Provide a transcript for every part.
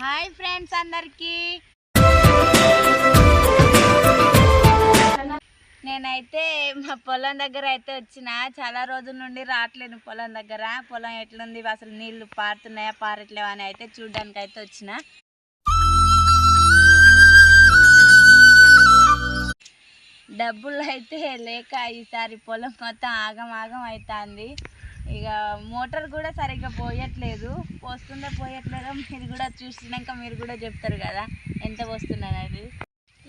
Hi friends అందరికి. నేనైతే మా పొలం దగ్గర అయితే వచ్చిన. చాలా రోజుల నుండి రావట్లేను పొలం దగ్గర. పొలం ఎట్లుంది? అసలు నీళ్ళు పారుతున్నాయా పారట్లేవా అని అయితే చూడడానికి అయితే వచ్చిన. డబ్బులు అయితే లేక ఈసారి పొలం మొత్తం ఆగం ఆగం అవుతుంది. ఇక మోటార్ కూడా సరిగ్గా పోయట్లేదు. పోస్తుందో పోయట్లేదో మీరు కూడా చూసినాక మీరు కూడా చెప్తారు కదా ఎంత పోస్తున్నది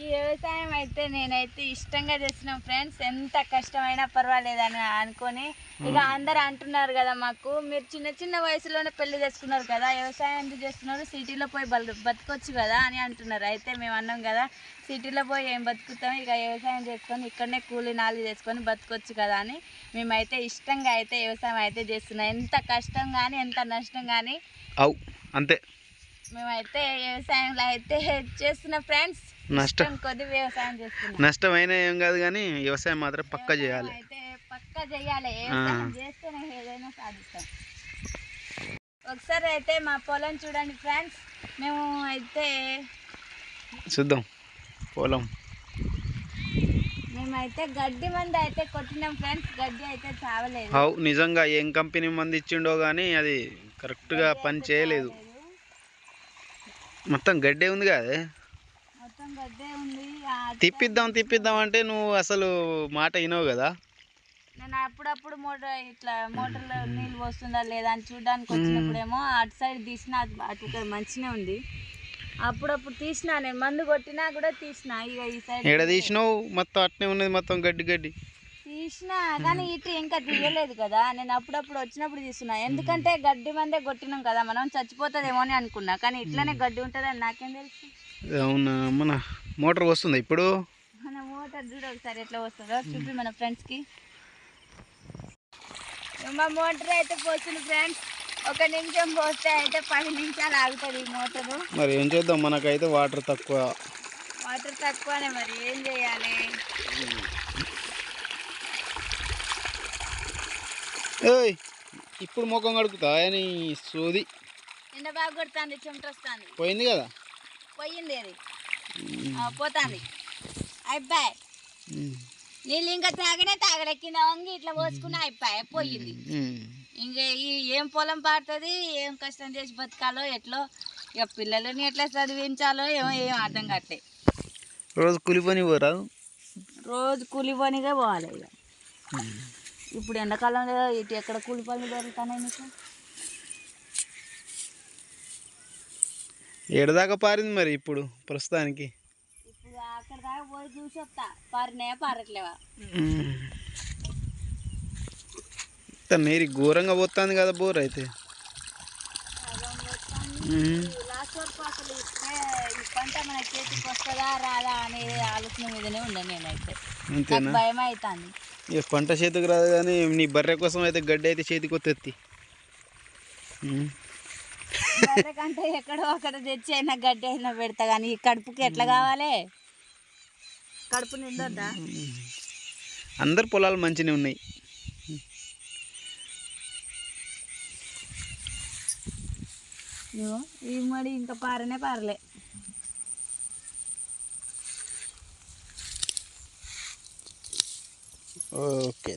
ఈ వ్యవసాయం అయితే నేనైతే ఇష్టంగా చేసిన ఫ్రెండ్స్ ఎంత కష్టమైనా పర్వాలేదని అనుకొని ఇక అందరు అంటున్నారు కదా మాకు. మీరు చిన్న చిన్న వయసులోనే పెళ్ళి చేసుకున్నారు కదా వ్యవసాయం ఎందుకు చేస్తున్నారు? సిటీలో పోయి బతకొచ్చు కదా అని అంటున్నారు. అయితే మేము అన్నాం కదా సిటీలో పోయి ఏం బతుకుతాం? ఇక వ్యవసాయం చేసుకొని ఇక్కడనే కూలి నాలి చేసుకొని బతకొచ్చు కదా అని మేమైతే ఇష్టంగా అయితే వ్యవసాయం అయితే చేస్తున్నాం. ఎంత కష్టం కానీ ఎంత నష్టం కానీ అంతే. మేమైతే వ్యవసాయంలో అయితే చేస్తున్న ఫ్రెండ్స్. నష్టం. కొద్ది వ్యవసాయం చేస్తున్నాం. నష్టమైన ఏం కాదు కానీ వ్యవసాయం మాత్రం పక్క చేయాలి. అయితే పక్కా చేయాలి. వ్యవసాయం చేస్తేనే ఏదైనా సాధిస్తాం. ఒకసారి అయితే మా పొలం చూడండి ఫ్రెండ్స్. మేము అయితే చూద్దాం. పొలం. మేమైతే గడ్డి మంది అయితే కొట్టినాం ఫ్రెండ్స్. గడ్డి అయితే చావలేదు. నిజంగా ఏం కంపెనీ మంది ఇచ్చిండో కానీ అది కరెక్ట్గా పని చేయలేదు. మొత్తం గడ్డే ఉంది కదా మొత్తం గడ్డే ఉంది. ఆ తిప్పిద్దాం తిప్పిద్దాం అంటే నువ్వు అసలు మాట వినవు కదా? నేను అప్పుడప్పుడు మోటార్ ఇట్లా మోటార్లో నీళ్ళు వస్తుందా లేదా అని చూడడానికి వచ్చినప్పుడేమో అటు సైడ్ తీసిన అటు మంచిగా ఉంది. అప్పుడప్పుడు తీసిన నేను మందు కొట్టినా కూడా తీసిన. ఇక ఈ సైడ్ ఎడ తీసినావు? మొత్తం అట్నే ఉన్నది మొత్తం గడ్డి గడ్డి. తీసిన కానీ ఇటు ఇంకా తీయలేదు కదా. నేను అప్పుడప్పుడు వచ్చినప్పుడు తీస్తున్నా. ఎందుకంటే గడ్డి మందే కొట్టినాం కదా మనం చచ్చిపోతుందేమో అని అనుకున్నా. కానీ ఇట్లానే గడ్డి ఉంటుందని నాకేం తెలుసు. అవునా? మన మోటార్ వస్తుందా ఇప్పుడు? మన మోటార్ చూడ ఒకసారి ఎట్లా వస్తుందో. చూపి మన ఫ్రెండ్స్కి మా మోటార్ అయితే పోతుంది ఫ్రెండ్స్ ఒక నిమిషం పోస్తే అయితే పది నిమిషాలు ఆగుతుంది ఈ మోటారు. మరి ఏం చేద్దాం? మనకైతే వాటర్ తక్కువ. వాటర్ తక్కువనే మరి. ఏం చేయాలి? ఏయ్ ఇప్పుడు ముఖం కడుకుతా అని సోది. ఎండ బాగా కొడుతుంది చెమట వస్తుంది పోయింది కదా? పోయింది అది. ఆ, పోతాంది. అయిపోయి. నీళ్ళు ఇంకా తాగనే తాగలే కింద వంగి ఇట్లా పోసుకుని అయిపోయి పోయింది. ఇంక ఈ ఏం పొలం పాడుతుంది ఏం కష్టం చేసి బతకాలో ఎట్లో? ఇక పిల్లలని ఎట్లా చదివించాలో ఏమో ఏం అర్థం కావట్లే రోజు కూలి పని పోరాదు? రోజు కూలి పనిగా పోవాలి ఇక. ఇప్పుడు ఎండాకాలంలో ఇటు ఎక్కడ కూలి పనులు దొరుకుతున్నాయి నీకు ఏడదాకా పారింది మరి ఇప్పుడు ప్రస్తుతానికి? ఇప్పుడు అక్కడ దాకా పోయి చూసి వస్తా. పారినాయా పారట్లేవా? నీరు ఘోరంగా పోతుంది కదా బోర్ అయితే ఉమ్. లాస్ట్ వరకు అసలు ఇప్పుడే ఈ పంట మన చేతికి వస్తుందా రాదా అనే ఆలోచన మీదనే ఉన్నా నేనైతే. అంతేనా? భయం అవుతుంది ఇక పంట చేతికి రాదు కానీ నీ బర్రె కోసం అయితే గడ్డి అయితే చేతికి వస్తుంది కంటే ఎక్కడో అక్కడ తెచ్చి అయినా గడ్డి అయినా పెడతా కానీ ఈ కడుపుకి ఎట్లా కావాలి? కడుపు నిండొద్దా? అందరు పొలాలు మంచిగా ఉన్నాయి. ఈ మడి ఇంకా పారనే పారలే. Ok.